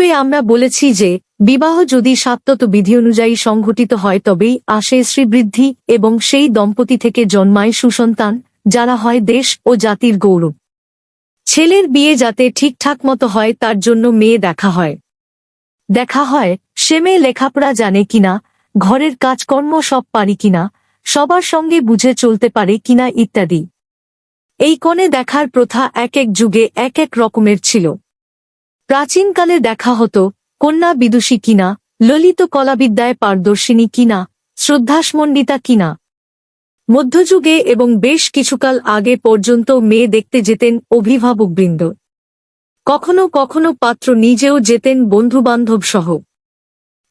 পূর্বে আমরা বলেছি যে, বিবাহ যদি সাত্যত বিধি অনুযায়ী সংঘটিত হয় তবেই আসে শ্রীবৃদ্ধি এবং সেই দম্পতি থেকে জন্মায় সুসন্তান, যারা হয় দেশ ও জাতির গৌরব। ছেলের বিয়ে যাতে ঠিকঠাক মতো হয় তার জন্য মেয়ে দেখা হয়। দেখা হয়, সে মেয়ে লেখাপড়া জানে কিনা, ঘরের কাজকর্ম সব পারি কিনা, সবার সঙ্গে বুঝে চলতে পারে কিনা ইত্যাদি। এই কোণে দেখার প্রথা এক এক যুগে এক এক রকমের ছিল। প্রাচীনকালে দেখা হতো, কন্যা বিদুষী কিনা, ললিত কলাবিদ্যায় পারদর্শিনী কিনা, শ্রদ্ধাসমণ্ডিতা কিনা। মধ্যযুগে এবং বেশ কিছুকাল আগে পর্যন্ত মেয়ে দেখতে যেতেন অভিভাবকবৃন্দ। কখনো কখনো পাত্র নিজেও যেতেন বন্ধুবান্ধব সহ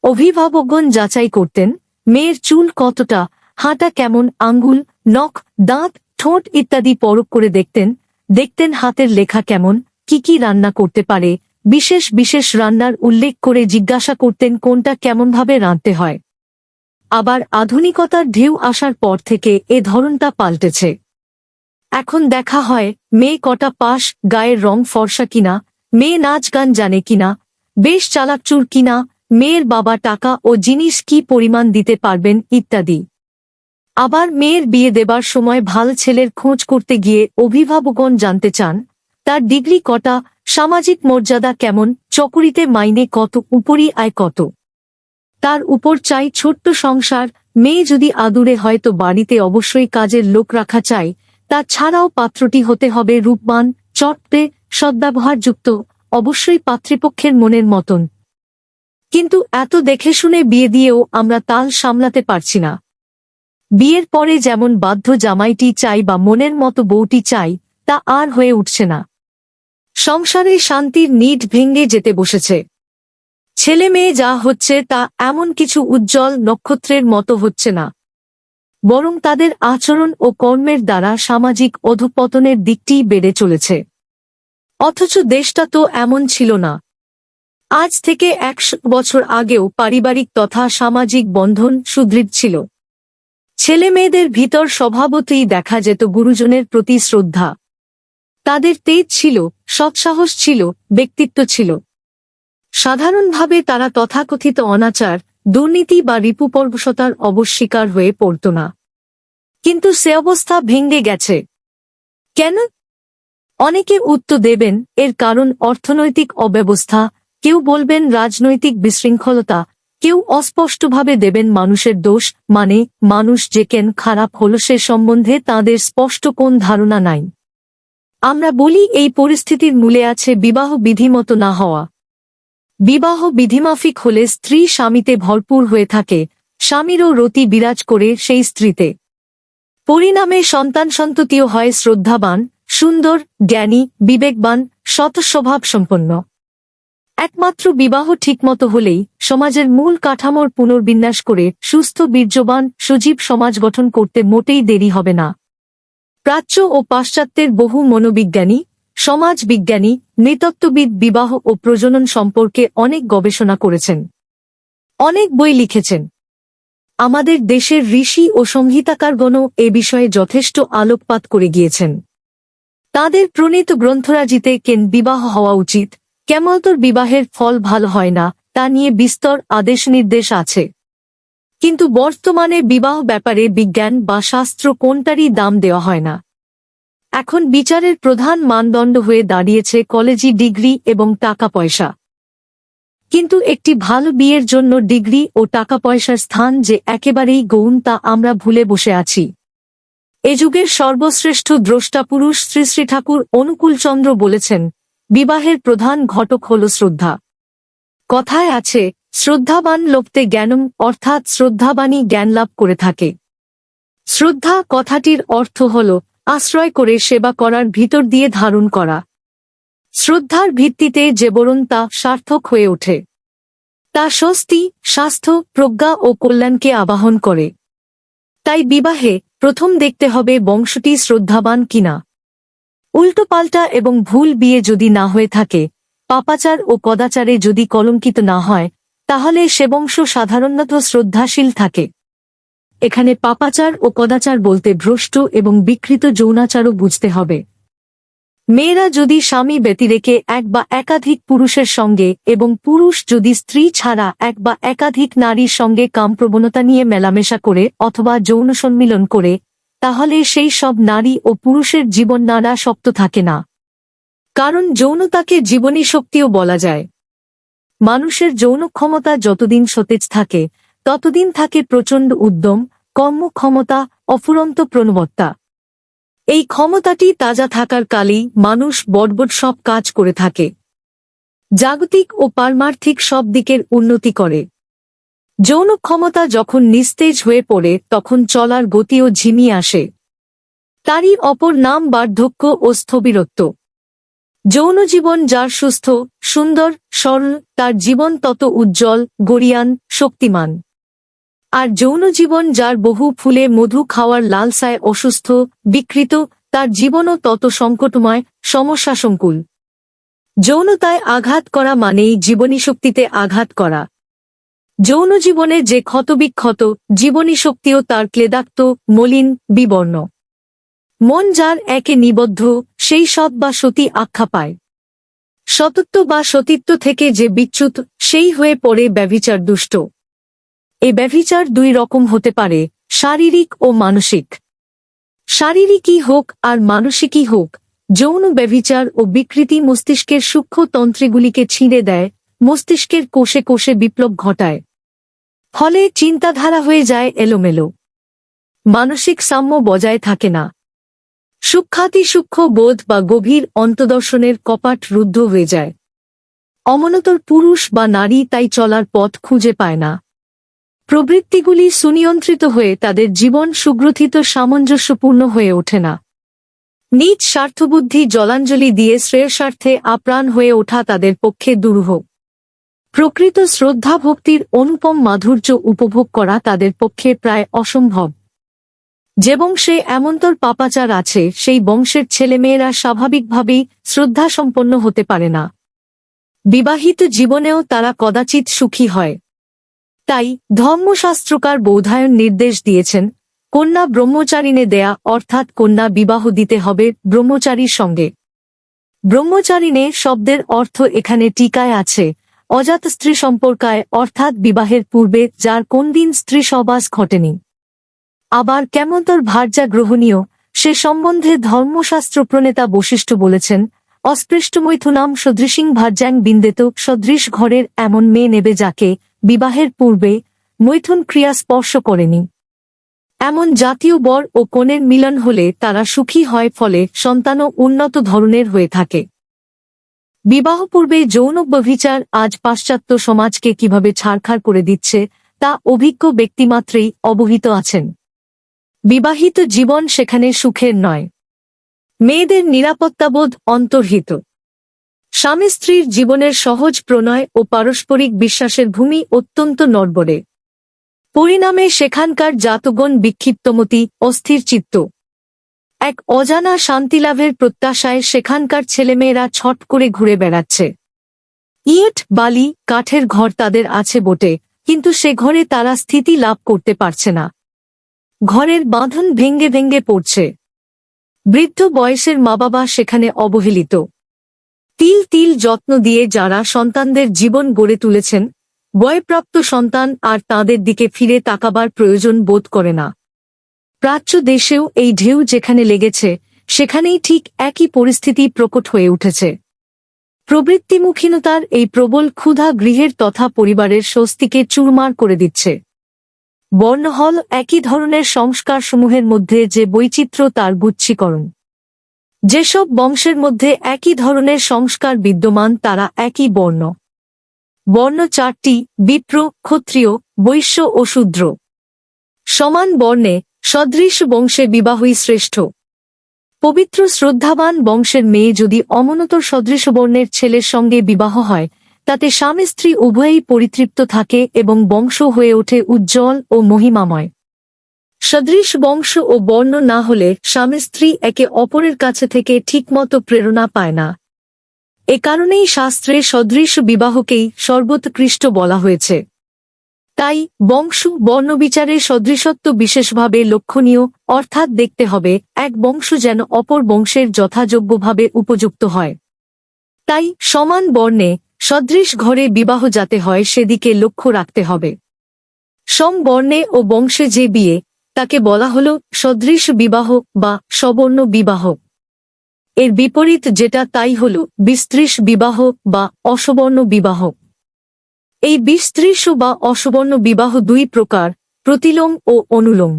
অভিভাবকগণ যাচাই করতেন, মেয়ের চুল কতটা, হাঁটা কেমন, আঙ্গুল, নখ, দাঁত, ঠোঁট ইত্যাদি পরখ করে দেখতেন দেখতেন হাতের লেখা কেমন, কি কি রান্না করতে পারে বিশেষ বিশেষ রান্নার উল্লেখ করে জিজ্ঞাসা করতেন কোনটা কেমনভাবে রাঁধতে হয়। আবার আধুনিকতার ঢেউ আসার পর থেকে এ ধরনটা পাল্টেছে। এখন দেখা হয়, মেয়ে কটা পাশ, গায়ের রং ফর্সা কিনা, মেয়ে নাচ গান জানে কিনা, বেশ চালাকচুর কিনা, মেয়ের বাবা টাকা ও জিনিস কি পরিমাণ দিতে পারবেন ইত্যাদি। আবার মেয়ের বিয়ে দেবার সময় ভালো ছেলের খোঁজ করতে গিয়ে অভিভাবকগণ জানতে চান, তার ডিগ্রি কটা সামাজিক মর্যাদা কেমন, চকরিতে মাইনে কত উপরই আয় কত? তার উপর চাই ছোট্ট সংসার, মেয়ে যদি আদুরে হয় তো বাড়িতে অবশ্যই কাজের লোক রাখা চাই, তা ছাড়াও পাত্রটি হতে হবে রূপবান চটপে সদ্ব্যবহারযুক্ত, অবশ্যই পাত্রীপক্ষের মনের মতন। কিন্তু এত দেখে শুনে বিয়ে দিয়েও আমরা তাল সামলাতে পারছি না। বিয়ের পরে যেমন বাধ্য জামাইটি চাই বা মনের মতো বউটি চাই, তা আর হয়ে উঠছে না। সংসারে শান্তির নিট ভেঙ্গে যেতে বসেছে। ছেলে মেয়ে যা হচ্ছে তা এমন কিছু উজ্জ্বল নক্ষত্রের মতো হচ্ছে না। বরং তাদের আচরণ ও কর্মের দ্বারা সামাজিক অধপতনের দিকটিই বেড়ে চলেছে। অথচ দেশটা তো এমন ছিল না। আজ থেকে একশো বছর আগেও পারিবারিক তথা সামাজিক বন্ধন সুদৃঢ় ছিল। ছেলে মেয়েদের ভিতর স্বভাবতই দেখা যেত গুরুজনের প্রতি শ্রদ্ধা। তাদের তেজ ছিল সৎসাহস ছিল, ব্যক্তিত্ব ছিল। সাধারণভাবে তারা তথাকথিত অনাচার, দুর্নীতি বা রিপুপর্বশতার অবস্বীকার হয়ে পড়ত না। কিন্তু সে অবস্থা ভেঙ্গে গেছে। কেন? অনেকে উত্তর দেবেন, এর কারণ অর্থনৈতিক অব্যবস্থা, কেউ বলবেন রাজনৈতিক বিশৃঙ্খলতা, কেউ অস্পষ্টভাবে দেবেন মানুষের দোষ মানে মানুষ যে কেন খারাপ হল সে সম্বন্ধে তাদের স্পষ্ট কোন ধারণা নাই। আমরা বলি এই পরিস্থিতির মূলে আছে বিবাহ বিধিমতো না হওয়া। বিবাহ বিধিমাফিক হলে স্ত্রী স্বামীতে ভরপুর হয়ে থাকে, স্বামীরও রতি বিরাজ করে সেই স্ত্রীতে। পরিণামে সন্তান সন্ততিও হয় শ্রদ্ধাবান, সুন্দর, জ্ঞানী, বিবেকবান শতস্বভাব সম্পন্ন একমাত্র বিবাহ ঠিকমতো হলেই সমাজের মূল কাঠামোর পুনর্বিন্যাস করে সুস্থ, বীর্যবান, সজীব সমাজ গঠন করতে মোটেই দেরি হবে না। প্রাচ্য ও পাশ্চাত্যের বহু মনোবিজ্ঞানী সমাজ বিজ্ঞানী নৃতত্ত্ববিদ বিবাহ ও প্রজনন সম্পর্কে অনেক গবেষণা করেছেন। অনেক বই লিখেছেন। আমাদের দেশের ঋষি ও সংহিতাকারগণও এ বিষয়ে যথেষ্ট আলোকপাত করে গিয়েছেন। তাদের প্রণীত গ্রন্থরাজিতে কেন বিবাহ হওয়া উচিত কেমলতর বিবাহের ফল ভালো হয় না, তা নিয়ে বিস্তর আদেশ নির্দেশ আছে। কিন্তু বর্তমানে বিবাহ ব্যাপারে বিজ্ঞান বা শাস্ত্র কোনটারই দাম দেওয়া হয় না। এখন বিচারের প্রধান মানদণ্ড হয়ে দাঁড়িয়েছে কলেজি ডিগ্রি এবং টাকা পয়সা। কিন্তু একটি ভালো বিয়ের জন্য ডিগ্রি ও টাকা পয়সার স্থান যে একেবারেই গৌণ তা আমরা ভুলে বসে আছি। এ যুগের সর্বশ্রেষ্ঠ দ্রষ্টা পুরুষ শ্রী শ্রী ঠাকুর অনুকূলচন্দ্র বলেছেন, বিবাহের প্রধান ঘটক হল শ্রদ্ধা। কথায় আছে শ্রদ্ধাবান লোকতে জ্ঞানম, অর্থাৎ শ্রদ্ধাবানই জ্ঞান লাভ করে থাকে। শ্রদ্ধা কথাটির অর্থ হল, আশ্রয় করে সেবা করার ভিতর দিয়ে ধারণ করা। শ্রদ্ধার ভিত্তিতে যে বরণ তা সার্থক হয়ে ওঠে। তা স্বস্তি, স্বাস্থ্য, প্রজ্ঞা ও কল্যাণকে আবাহন করে। তাই বিবাহে প্রথম দেখতে হবে বংশটি শ্রদ্ধাবান কিনা। উল্টোপাল্টা এবং ভুল বিয়ে যদি না হয়ে থাকে, পাপাচার ও কদাচারে যদি কলঙ্কিত না হয় তাহলে সে বংশ সাধারণত শ্রদ্ধাশীল থাকে। এখানে পাপাচার ও কদাচার বলতে ভ্রষ্ট এবং বিকৃত যৌনাচারও বুঝতে হবে। মেয়েরা যদি স্বামী ব্যতিরেকে এক বা একাধিক পুরুষের সঙ্গে এবং পুরুষ যদি স্ত্রী ছাড়া এক বা একাধিক নারীর সঙ্গে কামপ্রবণতা নিয়ে মেলামেশা করে অথবা যৌন সম্মিলন করে, তাহলে সেই সব নারী ও পুরুষের জীবন নাড়া শক্ত থাকে না। কারণ যৌনতাকে জীবনী শক্তিও বলা যায়। মানুষের যৌন ক্ষমতা যতদিন সতেজ থাকে, ততদিন থাকে প্রচণ্ড উদ্যম, কর্মক্ষমতা, অফুরন্ত প্রণবত্তা। এই ক্ষমতাটি তাজা থাকার কালেই মানুষ বটবট সব কাজ করে থাকে। জাগতিক ও পারমার্থিক সব দিকের উন্নতি করে। যৌন ক্ষমতা যখন নিস্তেজ হয়ে পড়ে, তখন চলার গতিও ঝিমিয়ে আসে। তারই অপর নাম বার্ধক্য ও স্থবিরত্ব। যৌন জীবন যার সুস্থ, সুন্দর, সরল, তার জীবন তত উজ্জ্বল গরিয়ান শক্তিমান। আর যৌন জীবন যার বহু ফুলে মধু খাওয়ার লালসায় অসুস্থ, বিকৃত, তার জীবনও তত সংকটময় সমস্যাসংকুল যৌনতায় আঘাত করা মানেই জীবনী শক্তিতে আঘাত করা। যৌন জীবনে যে ক্ষতবিক্ষত জীবনী শক্তিও তার ক্লেদাক্ত, মলিন, বিবর্ণ। মন যার একে নিবদ্ধ, সেই সৎ বা সতী আখ্যা পায়। সতত্ব বা সতীত্ব থেকে যে বিচ্যুত, সেই হয়ে পড়ে ব্যভিচার দুষ্ট। এ ব্যভিচার দুই রকম হতে পারে, শারীরিক ও মানসিক। শারীরিকই হোক আর মানসিকই হোক, যৌন ব্যভিচার ও বিকৃতি মস্তিষ্কের সূক্ষ্ম তন্ত্রীগুলিকে ছিঁড়ে দেয়, মস্তিষ্কের কোষে কোষে বিপ্লব ঘটায়। ফলে চিন্তাধারা হয়ে যায় এলোমেলো। মানসিক সাম্য বজায় থাকে না। সূক্ষাতি সূক্ষ্ম বোধ বা গভীর অন্তদর্শনের কপাট রুদ্ধ হয়ে যায়। অমনতর পুরুষ বা নারী তাই চলার পথ খুঁজে পায় না। প্রবৃত্তিগুলি সুনিয়ন্ত্রিত হয়ে তাদের জীবন সুগ্রথিত সামঞ্জস্যপূর্ণ হয়ে ওঠে না। নিজ স্বার্থবুদ্ধি জলাঞ্জলি দিয়ে শ্রেয়স্বার্থে আপ্রাণ হয়ে ওঠা তাদের পক্ষে দুরূহ প্রকৃত শ্রদ্ধা ভক্তির অনুপম মাধুর্য উপভোগ করা তাদের পক্ষে প্রায় অসম্ভব। যে বংশে এমন্তর পাপাচার আছে, সেই বংশের ছেলেমেয়েরা স্বাভাবিকভাবেই শ্রদ্ধাসম্পন্ন হতে পারে না। বিবাহিত জীবনেও তারা কদাচিৎ সুখী হয়। তাই ধর্মশাস্ত্রকার বৌধায়ন নির্দেশ দিয়েছেন, কন্যা ব্রহ্মচারিণে দেয়া, অর্থাৎ কন্যা বিবাহ দিতে হবে ব্রহ্মচারীর সঙ্গে। ব্রহ্মচারিণে শব্দের অর্থ এখানে টিকায় আছে অজাত স্ত্রী সম্পর্কায়, অর্থাৎ বিবাহের পূর্বে, যার কোন দিন স্ত্রী সবাস ঘটেনি। আবার কেমন্তর ভার্যা গ্রহণীয়? সে সম্বন্ধে ধর্মশাস্ত্র প্রণেতা বশিষ্ঠ বলেছেন অস্পৃষ্টমৈথুনাম সদৃশিং ভার্যাং বিন্দেত, সদৃশ ঘরের এমন মেয়ে নেবে যাকে বিবাহের পূর্বে মৈথুন ক্রিয়া স্পর্শ করেনি। এমন জাতীয় বর ও কনের মিলন হলে তারা সুখী হয় ফলে সন্তানও উন্নত ধরনের হয়ে থাকে। বিবাহ পূর্বে যৌন ব্যভিচার আজ পাশ্চাত্য সমাজকে কীভাবে ছাড়খাড় করে দিচ্ছে, তা অভিজ্ঞ ব্যক্তিমাত্রেই অবহিত আছেন। বিবাহিত জীবন সেখানে সুখের নয়। মেয়েদের নিরাপত্তাবোধ অন্তর্হিত। স্বামী স্ত্রীর জীবনের সহজ প্রণয় ও পারস্পরিক বিশ্বাসের ভূমি অত্যন্ত নড়বড়ে। পরিণামে সেখানকার জাতগণ বিক্ষিপ্তমতি, অস্থির চিত্ত। এক অজানা শান্তিলাভের প্রত্যাশায় সেখানকার ছেলেমেয়েরা ছট করে ঘুরে বেড়াচ্ছে। ইট, বালি, কাঠের ঘর তাদের আছে বটে, কিন্তু সে ঘরে তারা স্থিতি লাভ করতে পারছে না। ঘরের বাঁধন ভেঙ্গে ভেঙ্গে পড়ছে। বৃদ্ধ বয়সের মা বাবা সেখানে অবহেলিত। তিল তিল যত্ন দিয়ে যারা সন্তানদের জীবন গড়ে তুলেছেন, বয়প্রাপ্ত সন্তান আর তাদের দিকে ফিরে তাকাবার প্রয়োজন বোধ করে না। প্রাচ্য দেশেও এই ঢেউ যেখানে লেগেছে, সেখানেই ঠিক একই পরিস্থিতি প্রকট হয়ে উঠেছে। প্রবৃত্তিমুখীনতার এই প্রবল ক্ষুধা গৃহের তথা পরিবারের স্বস্তিকে চুরমার করে দিচ্ছে। বর্ণহল একই ধরনের সংস্কারসমূহের মধ্যে যে বৈচিত্র্য তার গুচ্ছীকরণ। যেসব বংশের মধ্যে একই ধরনের সংস্কার বিদ্যমান তারা একই বর্ণ। বর্ণ চারটি, বিপ্র, ক্ষত্রিয়, বৈশ্য ও শূদ্র। সমান বর্ণে সদৃশ বংশে বিবাহই শ্রেষ্ঠ। পবিত্র শ্রদ্ধাবান বংশের মেয়ে যদি অমনতর সদৃশ বর্ণের ছেলের সঙ্গে বিবাহ হয় তাতে স্বামী স্ত্রী উভয়েই পরিতৃপ্ত থাকে এবং বংশ হয়ে ওঠে উজ্জ্বল ও মহিমাময়। সদৃশ বংশ ও বর্ণ না হলে স্বামী স্ত্রী একে অপরের কাছে থেকে ঠিকমতো প্রেরণা পায় না। এ কারণেই শাস্ত্রে সদৃশ বিবাহকেই সর্বোৎকৃষ্ট বলা হয়েছে। তাই বংশ বর্ণবিচারের সদৃশত্ব বিশেষভাবে লক্ষণীয়, অর্থাৎ দেখতে হবে এক বংশ যেন অপর বংশের যথাযোগ্যভাবে উপযুক্ত হয়। তাই সমান বর্ণে সদৃশ ঘরে বিবাহ যাতে হয় সেদিকে লক্ষ্য রাখতে হবে। সম বর্ণে ও বংশে যে বিয়ে, তাকে বলা হল সদৃশ বিবাহ বা সবর্ণ বিবাহ। এর বিপরীত যেটা তাই হল বিস্ত্রিশ বিবাহ বা অসবর্ণ বিবাহ। এই বিস্ত্রিশ বা অসবর্ণ বিবাহ দুই প্রকার, প্রতিলোম ও অনুলোম।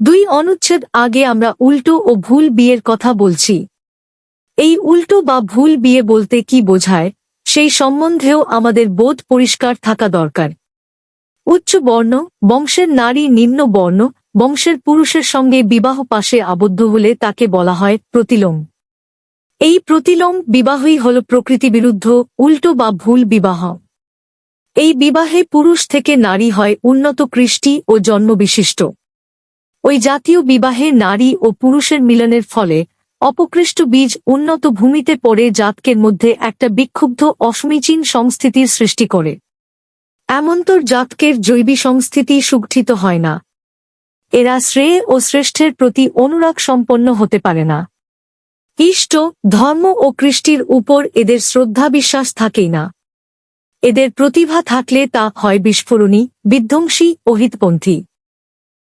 দুই অনুচ্ছেদ আগে আমরা উল্টো ও ভুল বিয়ের কথা বলছি। এই উল্টো বা ভুল বিয়ে বলতে কি বোঝায়? সেই সম্বন্ধেও আমাদের বোধ পরিষ্কার থাকা দরকার। উচ্চ বর্ণ, বংশের নারী নিম্ন বর্ণ, বংশের পুরুষের সঙ্গে বিবাহ পাশে আবদ্ধ হলে তাকে বলা হয় প্রতিলোম এই প্রতিলোম বিবাহই হল প্রকৃতি বিরুদ্ধ উল্টো বা ভুল বিবাহ। এই বিবাহে পুরুষ থেকে নারী হয় উন্নত কৃষ্টি ও জন্মবিশিষ্ট। ওই জাতীয় বিবাহে নারী ও পুরুষের মিলনের ফলে অপকৃষ্ট বীজ উন্নত ভূমিতে পড়ে জাতকের মধ্যে একটা বিক্ষুব্ধ অসমীচীন সংস্থিতির সৃষ্টি করে। এমন্তর জাতকের জৈবী সংস্থিতি সুগঠিত হয় না। এরা শ্রেয় ও শ্রেষ্ঠের প্রতি অনুরাগ সম্পন্ন হতে পারে না। ইষ্ট, ধর্ম ও কৃষ্টির উপর এদের শ্রদ্ধা বিশ্বাস থাকেই না। এদের প্রতিভা থাকলে তা হয় বিস্ফোরণী, বিধ্বংসী ও হিতপন্থী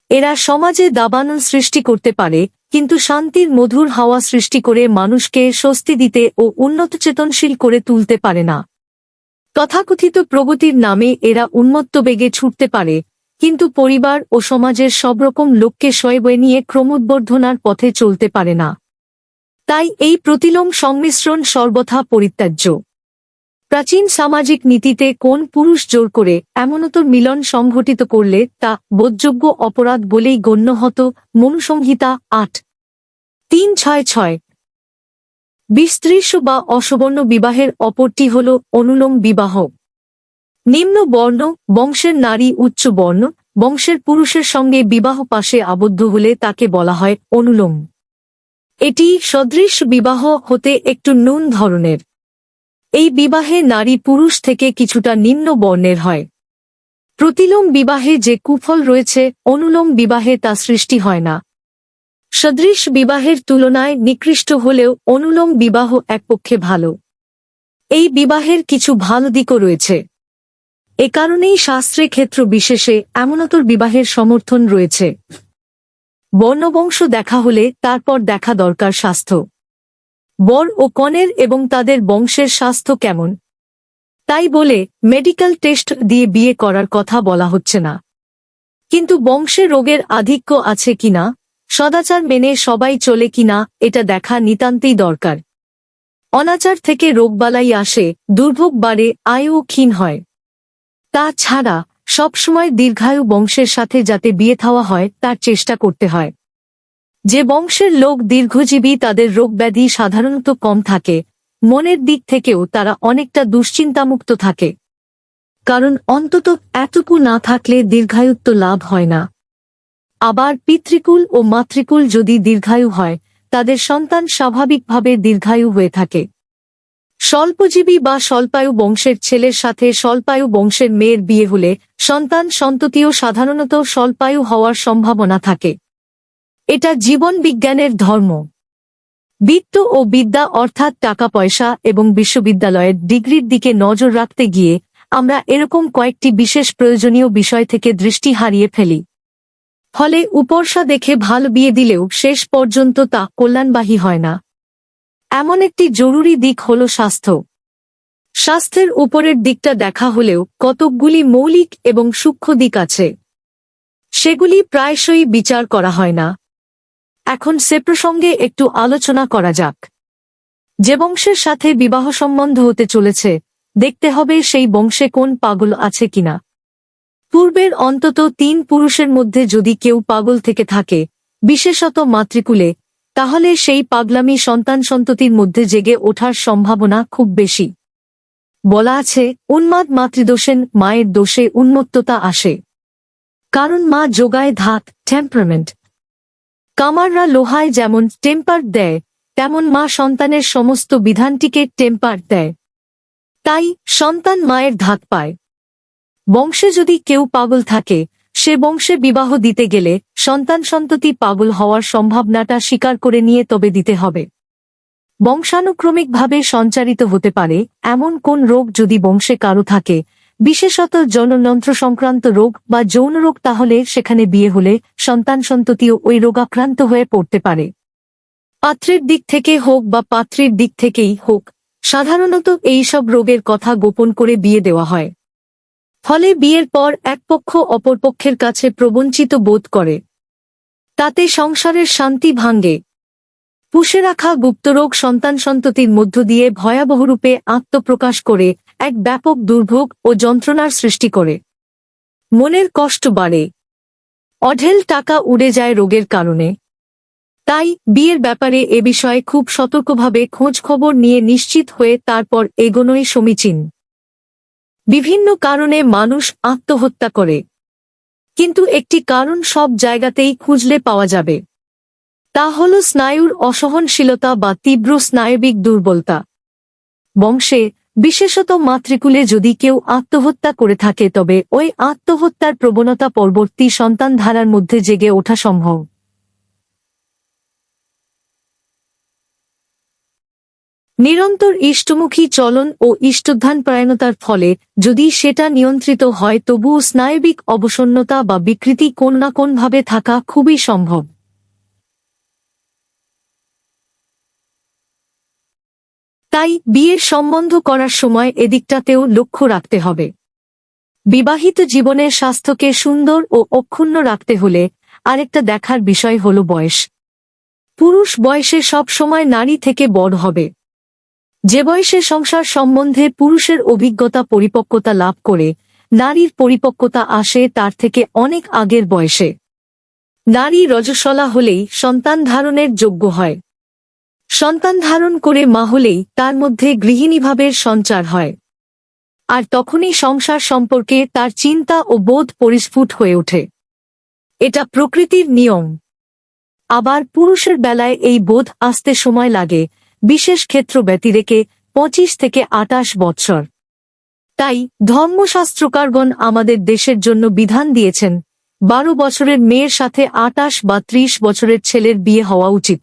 এরা সমাজে দাবানল সৃষ্টি করতে পারে কিন্তু শান্তির মধুর হাওয়া সৃষ্টি করে মানুষকে স্বস্তি দিতে ও উন্নত চেতনশীল করে তুলতে পারে না। তথাকথিত প্রগতির নামে এরা উন্মত্ত বেগে ছুটতে পারে, কিন্তু পরিবার ও সমাজের সব রকম লোককে শয়ে নিয়ে ক্রমোদ্বর্ধনার পথে চলতে পারে না। তাই এই প্রতিলোম সংমিশ্রণ সর্বথা পরিত্যাজ্য। প্রাচীন সামাজিক নীতিতে কোন পুরুষ জোর করে এমনতর মিলন সংঘটিত করলে তা বোধযোগ্য অপরাধ বলেই গণ্য হত মনুসংহিতা আট। তিন ছয় ছয়। বিস্ত্রিশ বা অসবর্ণ বিবাহের অপরটি হল অনুলোম বিবাহ। নিম্ন বর্ণ, বংশের নারী উচ্চ বর্ণ, বংশের পুরুষের সঙ্গে বিবাহ পাশে আবদ্ধ হলে তাকে বলা হয় অনুলোম। এটি সদৃশ বিবাহ হতে একটু নুন ধরনের। এই বিবাহে নারী পুরুষ থেকে কিছুটা নিম্ন বর্ণের হয়। প্রতিলোম বিবাহে যে কুফল রয়েছে, অনুলোম বিবাহে তা সৃষ্টি হয় না। সদৃশ বিবাহের তুলনায় নিকৃষ্ট হলেও অনুলোম বিবাহ এক পক্ষে ভালো। এই বিবাহের কিছু ভালো দিকও রয়েছে। এ কারণেই শাস্ত্রে ক্ষেত্র বিশেষে এমনতর বিবাহের সমর্থন রয়েছে। বর্ণবংশ দেখা হলে তারপর দেখা দরকার স্বাস্থ্য। বর ও কনের এবং তাদের বংশের স্বাস্থ্য কেমন? তাই বলে মেডিকেল টেস্ট দিয়ে বিয়ে করার কথা বলা হচ্ছে না। কিন্তু বংশে রোগের আধিক্য আছে কিনা সদাচার মেনে সবাই চলে কিনা এটা দেখা নিতান্তই দরকার। অনাচার থেকে রোগবালাই আসে, দুর্ভোগ বাড়ে, আয়ু ক্ষীণ হয়। তা ছাড়া সবসময় দীর্ঘায়ু বংশের সাথে যাতে বিয়ে থাওয়া হয়, তার চেষ্টা করতে হয়। যে বংশের লোক দীর্ঘজীবী তাদের রোগব্যাধি সাধারণত কম থাকে, মনের দিক থেকেও তারা অনেকটা দুশ্চিন্তামুক্ত থাকে। কারণ অন্তত এতটুকু না থাকলে দীর্ঘায়ুত্ব লাভ হয় না। আবার পিতৃকুল ও মাতৃকুল যদি দীর্ঘায়ু হয়, তাদের সন্তান স্বাভাবিকভাবে দীর্ঘায়ু হয়ে থাকে। স্বল্পজীবী বা স্বল্পায়ু বংশের ছেলের সাথে স্বল্পায়ু বংশের মেয়ের বিয়ে হলে সন্তান সন্ততিও সাধারণত স্বল্পায়ু হওয়ার সম্ভাবনা থাকে। এটা জীবন বিজ্ঞানের ধর্ম। বিত্ত ও বিদ্যা অর্থাৎ টাকা পয়সা এবং বিশ্ববিদ্যালয়ের ডিগ্রির দিকে নজর রাখতে গিয়ে আমরা এরকম কয়েকটি বিশেষ প্রয়োজনীয় বিষয় থেকে দৃষ্টি হারিয়ে ফেলি। ফলে উপর্ষা দেখে ভালো বিয়ে দিলেও শেষ পর্যন্ত তা কল্যাণবাহী হয় না। এমন একটি জরুরি দিক হল স্বাস্থ্য। স্বাস্থ্যের উপরের দিকটা দেখা হলেও কতকগুলি মৌলিক এবং সূক্ষ্ম দিক আছে। সেগুলি প্রায়শই বিচার করা হয় না। এখন সে প্রসঙ্গে একটু আলোচনা করা যাক। যে বংশের সাথে বিবাহ সম্বন্ধ হতে চলেছে, দেখতে হবে সেই বংশে কোন পাগল আছে কিনা। পূর্বের অন্তত তিন পুরুষের মধ্যে যদি কেউ পাগল থেকে থাকে, বিশেষত মাতৃকুলে, তাহলে সেই পাগলামি সন্তান সন্ততির মধ্যে জেগে ওঠার সম্ভাবনা খুব বেশি। বলা আছে, উন্মাদ মাতৃদোষেন মায়ের দোষে উন্মত্ততা আসে। কারণ মা যোগায় ধাত টেম্পারমেন্ট কামাররা লোহায় যেমন টেম্পার দেয়, তেমন মা সন্তানের সমস্ত বিধানটিকে টেম্পার দেয়। তাই সন্তান মায়ের ধাত পায়। বংশে যদি কেউ পাগল থাকে, সে বংশে বিবাহ দিতে গেলে সন্তান সন্ততি পাগল হওয়ার সম্ভাবনাটা স্বীকার করে নিয়ে তবে দিতে হবে। বংশানুক্রমিকভাবে সঞ্চারিত হতে পারে এমন কোন রোগ যদি বংশে কারও থাকে বিশেষত জনযন্ত্র সংক্রান্ত রোগ বা যৌন রোগ তাহলে সেখানে বিয়ে হলে সন্তান সন্ততিও ওই রোগাক্রান্ত হয়ে পড়তে পারে। পাত্রের দিক থেকে হোক বা পাত্রের দিক থেকেই হোক, সাধারণত এই সব রোগের কথা গোপন করে বিয়ে দেওয়া হয়। ফলে বিয়ের পর এক পক্ষ অপর পক্ষের কাছে প্রবঞ্চিত বোধ করে। তাতে সংসারের শান্তি ভাঙ্গে পুষে রাখা গুপ্তরোগ সন্তান সন্ততির মধ্য দিয়ে ভয়াবহরূপে আত্মপ্রকাশ করে এক ব্যাপক দুর্ভোগ ও যন্ত্রণার সৃষ্টি করে। মনের কষ্ট বাড়ে। অঢেল টাকা উড়ে যায় রোগের কারণে। তাই বিয়ের ব্যাপারে এ বিষয়ে খুব সতর্কভাবে খবর নিয়ে নিশ্চিত হয়ে তারপর এগোনোই সমীচীন। বিভিন্ন কারণে মানুষ আত্মহত্যা করে। কিন্তু একটি কারণ সব জায়গাতেই খুঁজলে পাওয়া যাবে। তা হল স্নায়ুর অসহনশীলতা বা তীব্র স্নায়বিক দুর্বলতা। বংশে বিশেষত মাতৃকুলে যদি কেউ আত্মহত্যা করে থাকে তবে ওই আত্মহত্যার প্রবণতা পরবর্তী সন্তান ধারার মধ্যে জেগে ওঠা সম্ভব। নিরন্তর ইষ্টমুখী চলন ও ইষ্টধ্যান পরায়ণতার ফলে যদি সেটা নিয়ন্ত্রিত হয় তবুও স্নায়বিক অবসন্নতা বা বিকৃতি কোন না কোনভাবে থাকা খুবই সম্ভব। তাই বিয়ের সম্বন্ধ করার সময় এদিকটাতেও লক্ষ্য রাখতে হবে। বিবাহিত জীবনের স্বাস্থ্যকে সুন্দর ও অক্ষুণ্ণ রাখতে হলে আরেকটা দেখার বিষয় হল বয়স। পুরুষ বয়সে সব সময় নারী থেকে বড় হবে। যে বয়সে সংসার সম্বন্ধে পুরুষের অভিজ্ঞতা পরিপক্কতা লাভ করে, নারীর পরিপক্কতা আসে তার থেকে অনেক আগের বয়সে। নারী রজস্বলা হলেই সন্তান ধারণের যোগ্য হয়। সন্তান ধারণ করে মা হলেই তার মধ্যে গৃহিণীভাবের সঞ্চার হয়। আর তখনই সংসার সম্পর্কে তার চিন্তা ও বোধ পরিস্ফুট হয়ে ওঠে। এটা প্রকৃতির নিয়ম। আবার পুরুষের বেলায় এই বোধ আসতে সময় লাগে, বিশেষ ক্ষেত্র ব্যতিরেকে পঁচিশ থেকে আটাশ বৎসর। তাই ধর্মশাস্ত্রকারগণ আমাদের দেশের জন্য বিধান দিয়েছেন, বারো বছরের মেয়ের সাথে আটাশ বা ত্রিশ বছরের ছেলের বিয়ে হওয়া উচিত।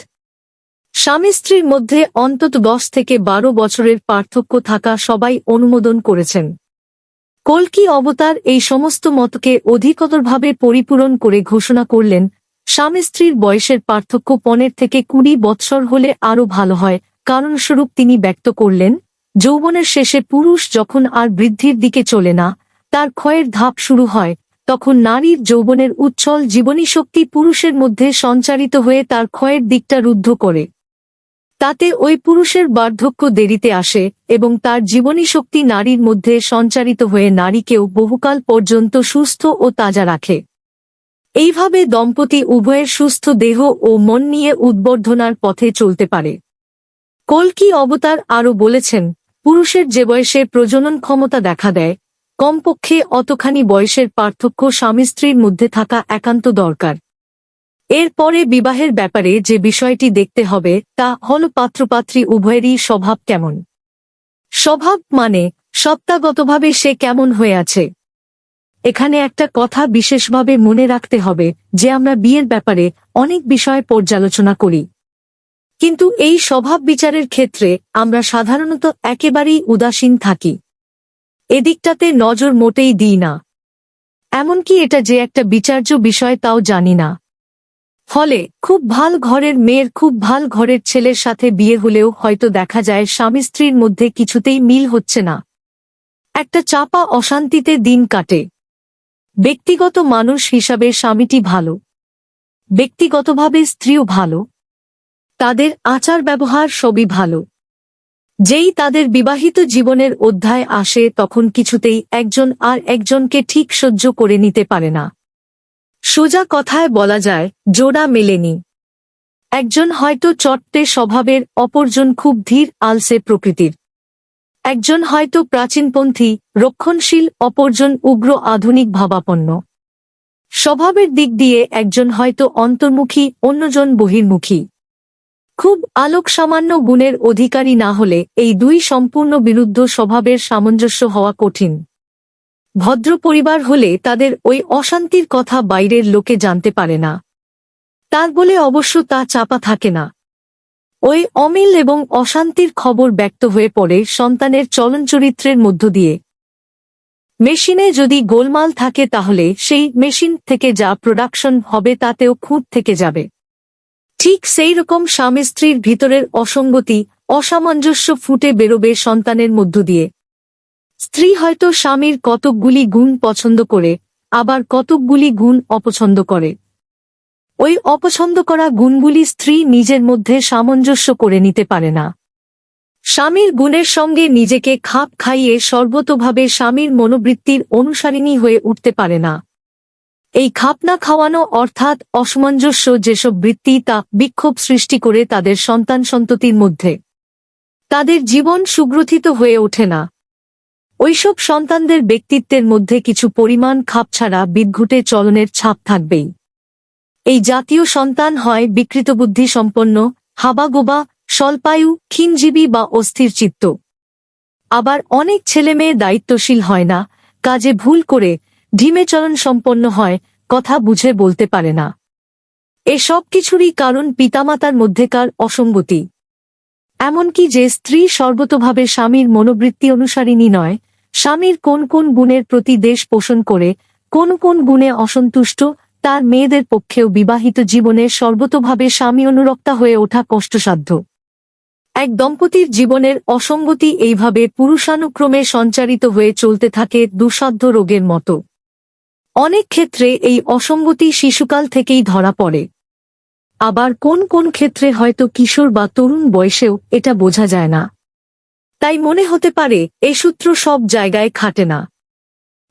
স্বামী স্ত্রীর মধ্যে অন্তত দশ থেকে বারো বছরের পার্থক্য থাকা সবাই অনুমোদন করেছেন। কল্কি অবতার এই সমস্ত মতকে অধিকতরভাবে পরিপূরণ করে ঘোষণা করলেন, স্বামী স্ত্রীর বয়সের পার্থক্য পনেরো থেকে কুড়ি বৎসর হলে আরও ভালো হয়, কারণস্বরূপ তিনি ব্যক্ত করলেন, যৌবনের শেষে পুরুষ যখন আর বৃদ্ধির দিকে চলে না, তার ক্ষয়ের ধাপ শুরু হয়, তখন নারীর যৌবনের উচ্ছল জীবনী শক্তি পুরুষের মধ্যে সঞ্চারিত হয়ে তার ক্ষয়ের দিকটা রুদ্ধ করে। তাতে ওই পুরুষের বার্ধক্য দেরিতে আসে এবং তার জীবনী শক্তি নারীর মধ্যে সঞ্চারিত হয়ে নারীকেও বহুকাল পর্যন্ত সুস্থ ও তাজা রাখে। এইভাবে দম্পতি উভয়ের সুস্থ দেহ ও মন নিয়ে উদ্বর্ধনার পথে চলতে পারে। কলকি অবতার আরও বলেছেন, পুরুষের যে বয়সে প্রজনন ক্ষমতা দেখা দেয়, কমপক্ষে অতখানি বয়সের পার্থক্য স্বামী স্ত্রীর মধ্যে থাকা একান্ত দরকার। এরপরে বিবাহের ব্যাপারে যে বিষয়টি দেখতে হবে, তা হল পাত্রপাত্রী উভয়েরই স্বভাব কেমন? স্বভাব মানে সত্তাগতভাবে সে কেমন হয়ে আছে? এখানে একটা কথা বিশেষভাবে মনে রাখতে হবে, যে আমরা বিয়ের ব্যাপারে অনেক বিষয় পর্যালোচনা করি। কিন্তু এই স্বভাব বিচারের ক্ষেত্রে আমরা সাধারণত একেবারেই উদাসীন থাকি। এদিকটাতে নজর মোটেই দিই না। এমনকি এটা যে একটা বিচার্য বিষয় তাও জানি না। ফলে খুব ভালো ঘরের মেয়ের খুব ভালো ঘরের ছেলের সাথে বিয়ে হলেও হয়তো দেখা যায় স্বামী স্ত্রীর মধ্যে কিছুতেই মিল হচ্ছে না। একটা চাপা অশান্তিতে দিন কাটে। ব্যক্তিগত মানুষ হিসাবে স্বামীটি ভালো। ব্যক্তিগতভাবে স্ত্রীও ভালো। তাদের আচার ব্যবহার সবই ভালো। যেই তাদের বিবাহিত জীবনের অধ্যায় আসে তখন কিছুতেই একজন আর একজনকে ঠিক সহ্য করে নিতে পারে না। সোজা কথায় বলা যায়, জোড়া মেলেনি। একজন হয়তো চট্টে স্বভাবের, অপরজন খুব ধীর, আলসে প্রকৃতির। একজন হয়তো প্রাচীনপন্থী, রক্ষণশীল, অপরজন উগ্র, আধুনিক, ভাবাপন্ন। স্বভাবের দিক দিয়ে একজন হয়তো অন্তর্মুখী, অন্যজন বহির্মুখী। খুব আলোক সামান্য গুণের অধিকারী না হলে এই দুই সম্পূর্ণ বিরুদ্ধ স্বভাবের সামঞ্জস্য হওয়া কঠিন। ভদ্র পরিবার হলে তাদের ওই অশান্তির কথা বাইরের লোকে জানতে পারে না। তার বলে অবশ্য তা চাপা থাকে না। ওই অমিল এবং অশান্তির খবর ব্যক্ত হয়ে পড়ে সন্তানের চলনচরিত্রের মধ্য দিয়ে। মেশিনে যদি গোলমাল থাকে তাহলে সেই মেশিন থেকে যা প্রোডাকশন হবে তাতেও খুঁত থেকে যাবে। ঠিক সেই রকম স্বামী স্ত্রীর ভিতরের অসঙ্গতি, অসামঞ্জস্য ফুটে বেরোবে সন্তানের মধ্য দিয়ে। স্ত্রী হয়তো স্বামীর কতকগুলি গুণ পছন্দ করে, আবার কতকগুলি গুণ অপছন্দ করে। ওই অপছন্দ করা গুণগুলি স্ত্রী নিজের মধ্যে সামঞ্জস্য করে নিতে পারে না। স্বামীর গুণের সঙ্গে নিজেকে খাপ খাইয়ে সর্বতভাবে স্বামীর মনোবৃত্তির অনুসারিণী হয়ে উঠতে পারে না। এই খাপনা খাওয়ানো অর্থাৎ অসামঞ্জস্য যেসব বৃত্তি তা বিক্ষোভ সৃষ্টি করে তাদের সন্তান সন্ততির মধ্যে। তাদের জীবন সুগ্রথিত হয়ে ওঠে না। ওইসব সন্তানদের ব্যক্তিত্বের মধ্যে কিছু পরিমাণ খাপ ছাড়া বিদ্ঘুটে চলনের ছাপ থাকবেই। এই জাতীয় সন্তান হয় বিকৃত বুদ্ধি সম্পন্ন, হাবাগোবা, স্বল্পায়ু, ক্ষীণজীবী বা অস্থির চিত্ত আবার অনেক ছেলেমেয়ে দায়িত্বশীল হয় না, কাজে ভুল করে ঢিমেচরণ সম্পন্ন হয়, কথা বুঝে বলতে পারে না। এসব কিছুরই কারণ পিতামাতার মধ্যেকার অসঙ্গতি। এমনকি যে স্ত্রী সর্বতভাবে স্বামীর মনোবৃত্তি অনুসারিণী নয় স্বামীর কোন কোন গুণের প্রতি দেশ পোষণ করে, কোন কোন গুণে অসন্তুষ্ট, তার মেয়েদের পক্ষেও বিবাহিত জীবনে সর্বতভাবে স্বামী অনুরক্তা হয়ে ওঠা কষ্টসাধ্য। এক দম্পতির জীবনের অসঙ্গতি এইভাবে পুরুষানুক্রমে সঞ্চারিত হয়ে চলতে থাকে দুঃসাধ্য রোগের মতো। অনেক ক্ষেত্রে এই অসঙ্গতি শিশুকাল থেকেই ধরা পড়ে। আবার কোন কোন ক্ষেত্রে হয়তো কিশোর বা তরুণ বয়সেও এটা বোঝা যায় না। তাই মনে হতে পারে, এ সূত্র সব জায়গায় খাটে না।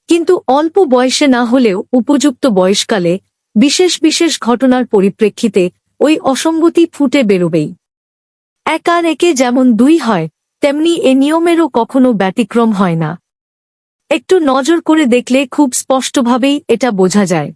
কিন্তু অল্প বয়সে না হলেও উপযুক্ত বয়সকালে বিশেষ বিশেষ ঘটনার পরিপ্রেক্ষিতে ওই অসঙ্গতি ফুটে বেরোবেই। এক আর একে যেমন দুই হয়, তেমনি এ নিয়মেরও কখনো ব্যতিক্রম হয় না। একটু নজর করে দেখলে খুব স্পষ্টভাবেই এটা বোঝা যায়।